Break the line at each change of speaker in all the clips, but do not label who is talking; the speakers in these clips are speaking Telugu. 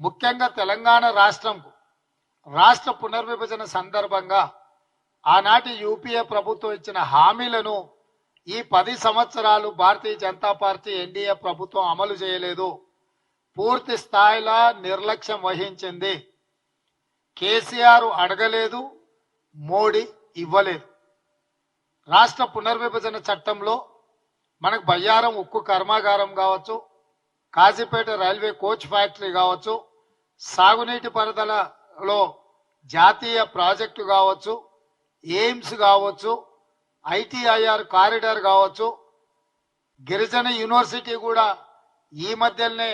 ముఖ్యంగా తెలంగాణ రాష్ట్రంకు రాష్ట్ర పునర్విభజన సందర్భంగా ఆనాటి యూపీఏ ప్రభుత్వం ఇచ్చిన హామీలను ఈ పది సంవత్సరాలు భారతీయ జనతా పార్టీ ఎన్డీఏ ప్రభుత్వం అమలు చేయలేదు. పూర్తి స్థాయిలో నిర్లక్ష్యం వహించింది. కేసీఆర్ అడగలేదు మోడీ ఇవ్వలేదు. రాష్ట్ర పునర్విభజన చట్టంలో మనకు బయ్యారం ఉక్కు కర్మాగారం కావచ్చు కాజీపేట రైల్వే కోచ్ ఫ్యాక్టరీ కావచ్చు సాగునీటి పరదలలో జాతీయ ప్రాజెక్టు కావచ్చు ఎయిమ్స్ కావచ్చు ఐటీఐఆర్ కారిడార్ కావచ్చు గిరిజన యూనివర్సిటీ కూడా ఈ మధ్యనే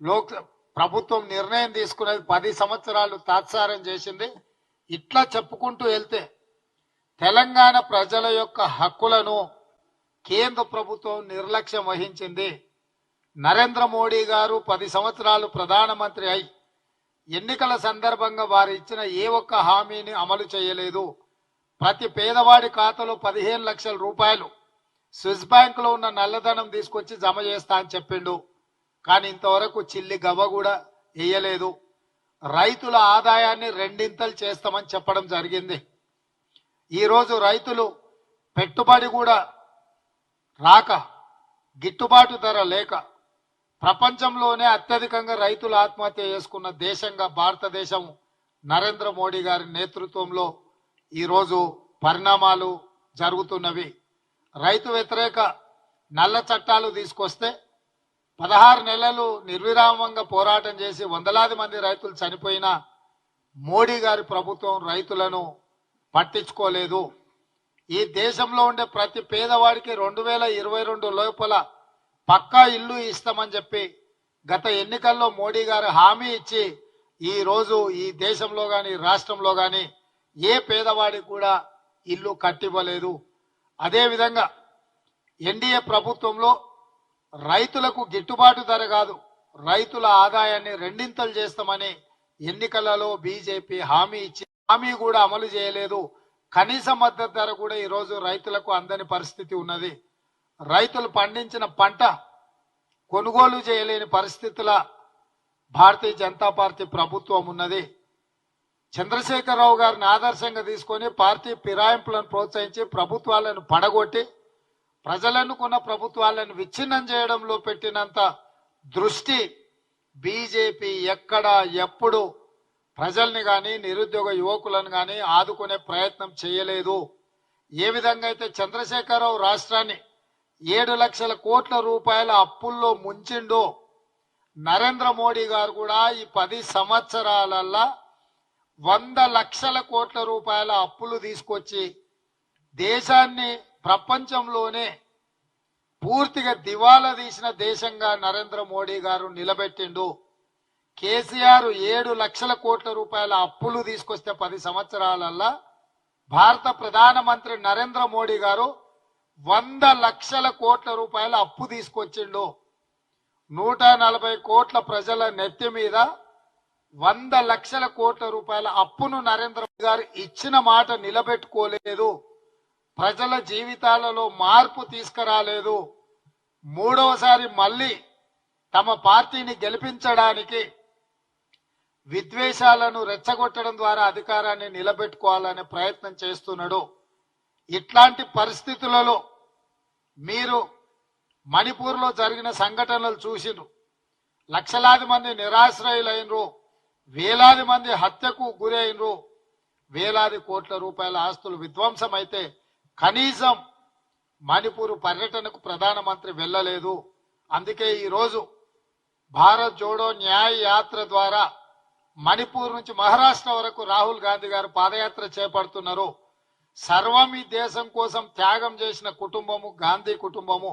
లోక్ ప్రభుత్వం నిర్ణయం తీసుకునేది పది సంవత్సరాలు తాత్సారం చేసింది. ఇట్లా చెప్పుకుంటూ వెళ్తే తెలంగాణ ప్రజల యొక్క హక్కులను కేంద్ర ప్రభుత్వం నిర్లక్ష్యం వహించింది. నరేంద్ర మోడీ గారు పది సంవత్సరాలు ప్రధానమంత్రి అయి ఎన్నికల సందర్భంగా వారు ఇచ్చిన ఏ ఒక్క హామీని అమలు చేయలేదు. ప్రతి పేదవాడి ఖాతాలో పదిహేను లక్షల రూపాయలు స్విస్ బ్యాంక్లో ఉన్న నల్లధనం తీసుకొచ్చి జమ చేస్తా అని చెప్పిండు. కానీ ఇంతవరకు చిల్లి గవ్వ కూడా వేయలేదు. రైతుల ఆదాయాన్ని రెండింతలు చేస్తామని చెప్పడం జరిగింది. ఈరోజు రైతులు పెట్టుబడి కూడా రాక గిట్టుబాటు ధర లేక ప్రపంచంలోనే అత్యధికంగా రైతులు ఆత్మహత్య చేసుకున్న దేశంగా భారతదేశం నరేంద్ర మోడీ గారి నేతృత్వంలో ఈరోజు పరిణామాలు జరుగుతున్నవి. రైతు వ్యతిరేక నల్ల చట్టాలు తీసుకొస్తే పదహారు నెలలు నిర్విరామంగా పోరాటం చేసి వందలాది మంది రైతులు చనిపోయినా మోడీ గారి ప్రభుత్వం రైతులను పట్టించుకోలేదు. ఈ దేశంలో ఉండే ప్రతి పేదవాడికి రెండు వేల ఇరవై రెండు లోపల పక్కా ఇల్లు ఇస్తామని చెప్పి గత ఎన్నికల్లో మోడీ గారు హామీ ఇచ్చి ఈ రోజు ఈ దేశంలో కానీ రాష్ట్రంలో కానీ ఏ పేదవాడికి కూడా ఇల్లు కట్టివ్వలేదు. అదే విధంగా ఎన్డీఏ ప్రభుత్వంలో రైతులకు గిట్టుబాటు ధర కాదు రైతుల ఆదాయాన్ని రెండింతలు చేస్తామని ఎన్నికలలో బీజేపీ హామీ ఇచ్చి హామీ కూడా అమలు చేయలేదు. కనీస మద్దతు ధర కూడా ఈరోజు రైతులకు అందని పరిస్థితి ఉన్నది. రైతులు పండించిన పంట కొనుగోలు చేయలేని పరిస్థితుల భారతీయ జనతా పార్టీ ప్రభుత్వం ఉన్నది. చంద్రశేఖరరావు గారిని ఆదర్శంగా తీసుకొని పార్టీ ఫిరాయింపులను ప్రోత్సహించి ప్రభుత్వాలను పడగొట్టి ప్రజలనుకున్న ప్రభుత్వాలను విచ్ఛిన్నం చేయడంలో పెట్టినంత దృష్టి బీజేపీ ఎక్కడ ఎప్పుడు ప్రజల్ని కానీ నిరుద్యోగ యువకులను కానీ ఆదుకునే ప్రయత్నం చేయలేదు. ఏ విధంగా అయితే చంద్రశేఖరరావు రాష్ట్రాన్ని ఏడు లక్షల కోట్ల రూపాయల అప్పుల్లో ముంచిండో నరేంద్ర మోడీ గారు కూడా ఈ పది సంవత్సరాలల్లా వంద లక్షల కోట్ల రూపాయల అప్పులు తీసుకొచ్చి దేశాన్ని ప్రపంచంలోనే పూర్తిగా దివాలా తీసిన దేశంగా నరేంద్ర మోడీ గారు నిలబెట్టిండు. కేసీఆర్ ఏడు లక్షల కోట్ల రూపాయల అప్పులు తీసుకొస్తే పది సంవత్సరాలల్లా భారత ప్రధానమంత్రి నరేంద్ర మోడీ గారు వంద లక్షల కోట్ల రూపాయల అప్పు తీసుకొచ్చిండు. నూట నలభై కోట్ల ప్రజల నెత్తి మీద వంద లక్షల కోట్ల రూపాయల అప్పును నరేంద్ర మోడీ గారు ఇచ్చిన మాట నిలబెట్టుకోలేదు. ప్రజల జీవితాలలో మార్పు తీసుకురాలేదు. మూడవసారి మళ్ళీ తమ పార్టీని గెలిపించడానికి విద్వేషాలను రెచ్చగొట్టడం ద్వారా అధికారాన్ని నిలబెట్టుకోవాలనే ప్రయత్నం చేస్తున్నాడు. ఇట్లాంటి పరిస్థితులలో మీరు మణిపూర్లో జరిగిన సంఘటనలు చూసిండ్రు లక్షలాది మంది నిరాశ్రయులైనరు. వేలాది మంది హత్యకు గురైనరు. వేలాది కోట్ల రూపాయల ఆస్తులు విధ్వంసం అయితే కనీసం మణిపూర్ పర్యటనకు ప్రధానమంత్రి వెళ్ళలేదు. అందుకే ఈరోజు భారత్ జోడో న్యాయ యాత్ర ద్వారా మణిపూర్ నుంచి మహారాష్ట్ర వరకు రాహుల్ గాంధీ గారు పాదయాత్ర చేపడుతున్నారు. సర్వం ఈ దేశం కోసం త్యాగం చేసిన కుటుంబము గాంధీ కుటుంబము